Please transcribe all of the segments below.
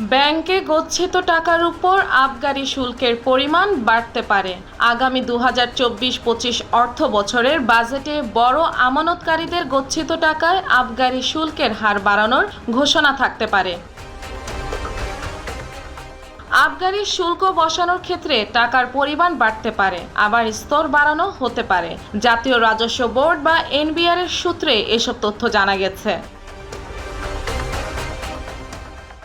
ব্যাংকে গচ্ছিত টাকার উপর আবগারি শুল্কের পরিমাণ বাড়তে পারে। আগামী দু হাজার চব্বিশ পঁচিশ অর্থ বছরের বাজেটে বড় আমানতকারীদের গচ্ছিত টাকায় আবগারি শুল্কের হার বাড়ানোর ঘোষণা থাকতে পারে। আবগারি শুল্ক বসানোর ক্ষেত্রে টাকার পরিমাণ বাড়তে পারে, আবার স্তর বাড়ানো হতে পারে। জাতীয় রাজস্ব বোর্ড বা এনবিআর এর সূত্রে এসব তথ্য জানা গেছে।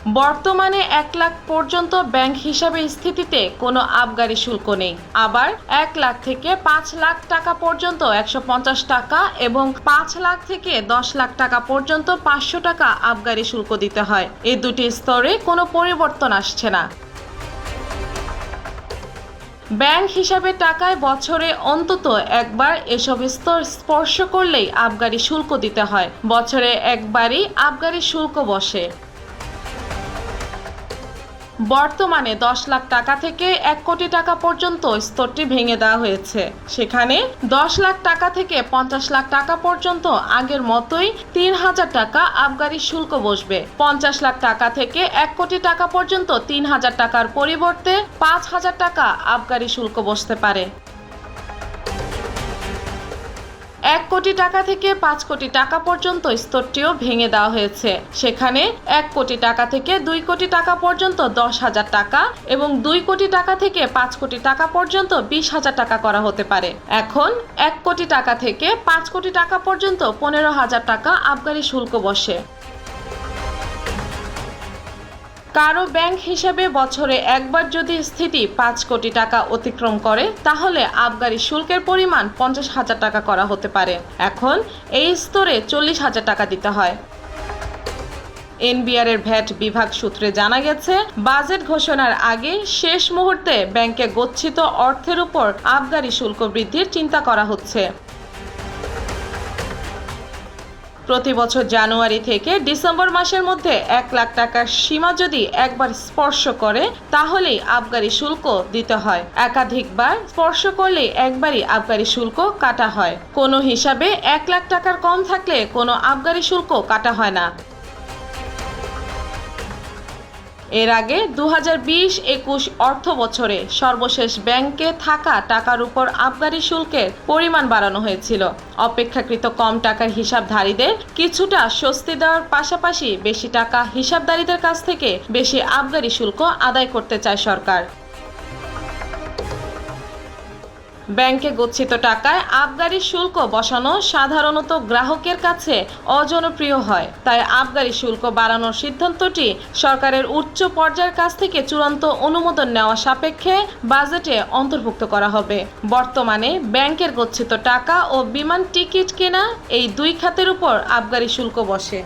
বর্তমানে এক লাখ পর্যন্ত ব্যাংক হিসাবে স্থিতিতে কোনো আবগারি শুল্ক নেই। আবার এক লাখ থেকে পাঁচ লাখ টাকা পর্যন্ত একশো পঞ্চাশ টাকা এবং পাঁচ লাখ থেকে দশ লাখ টাকা পর্যন্ত পাঁচশো টাকা আবগারি শুল্ক দিতে হয়। এই দুটি স্তরে কোনো পরিবর্তন আসছে না। ব্যাংক হিসাবে টাকায় বছরে অন্তত একবার এসব স্তর স্পর্শ করলেই আবগারি শুল্ক দিতে হয়। বছরে একবারই আবগারি শুল্ক বসে। বর্তমানে দশ লাখ টাকা থেকে এক কোটি টাকা পর্যন্ত স্তরটি ভেঙে দেওয়া হয়েছে। সেখানে দশ লাখ টাকা থেকে পঞ্চাশ লাখ টাকা পর্যন্ত আগের মতোই তিন হাজার টাকা আবগারি শুল্ক বসবে। পঞ্চাশ লাখ টাকা থেকে এক কোটি টাকা পর্যন্ত তিন হাজার টাকার পরিবর্তে পাঁচ হাজার টাকা আবগারি শুল্ক বসতে পারে। এক কোটি টাকা থেকে পাঁচ কোটি টাকা পর্যন্ত স্তরটিও ভেঙে দেওয়া হয়েছে। সেখানে এক কোটি টাকা থেকে দুই কোটি টাকা পর্যন্ত দশ হাজার টাকা এবং দুই কোটি টাকা থেকে পাঁচ কোটি টাকা পর্যন্ত বিশ হাজার টাকা করা হতে পারে। এখন এক কোটি টাকা থেকে পাঁচ কোটি টাকা পর্যন্ত পনেরো হাজার টাকা আবগারি শুল্ক বসে। কারও ব্যাংক হিসেবে বছরে একবার যদি স্থিতি পাঁচ কোটি টাকা অতিক্রম করে, তাহলে আবগারি শুল্কের পরিমাণ পঞ্চাশ হাজার টাকা করা হতে পারে। এখন এই স্তরে চল্লিশ হাজার টাকা দিতে হয়। এনবিআর এর ভ্যাট বিভাগ সূত্রে জানা গেছে, বাজেট ঘোষণার আগে শেষ মুহূর্তে ব্যাংকে গচ্ছিত অর্থের উপর আবগারি শুল্ক বৃদ্ধির চিন্তা করা হচ্ছে। প্রতি বছর জানুয়ারি থেকে ডিসেম্বর মাসের মধ্যে এক লাখ টাকার সীমা যদি একবার স্পর্শ করে, তাহলেই আবগারি শুল্ক দিতে হয়। একাধিকবার স্পর্শ করলে একবারই আবগারি শুল্ক কাটা হয়। কোনো হিসাবে এক লাখ টাকার কম থাকলে কোনো আবগারি শুল্ক কাটা হয় না। এর আগে দু হাজার বিশ একুশ অর্থ বছরে সর্বশেষ ব্যাংকে থাকা টাকার উপর আবগারি শুল্কের পরিমাণ বাড়ানো হয়েছিল। অপেক্ষাকৃত কম টাকার হিসাবধারীদের কিছুটা স্বস্তি দেওয়ার পাশাপাশি বেশি টাকা হিসাবধারীদের কাছ থেকে বেশি আবগারি শুল্ক আদায় করতে চায় সরকার। ব্যাংকে গচ্ছিত টাকায় আবগারি শুল্ক বসানো সাধারণত গ্রাহকের কাছে অজনপ্রিয় হয়। তাই আবগারি শুল্ক বাড়ানোর সিদ্ধান্তটি সরকারের উচ্চ পর্যায়ের কাছ থেকে চূড়ান্ত অনুমোদন নেওয়া সাপেক্ষে বাজেটে অন্তর্ভুক্ত করা হবে। বর্তমানে ব্যাংকের গচ্ছিত টাকা ও বিমান টিকিট কেনা এই দুই খাতের উপর আবগারি শুল্ক বসে।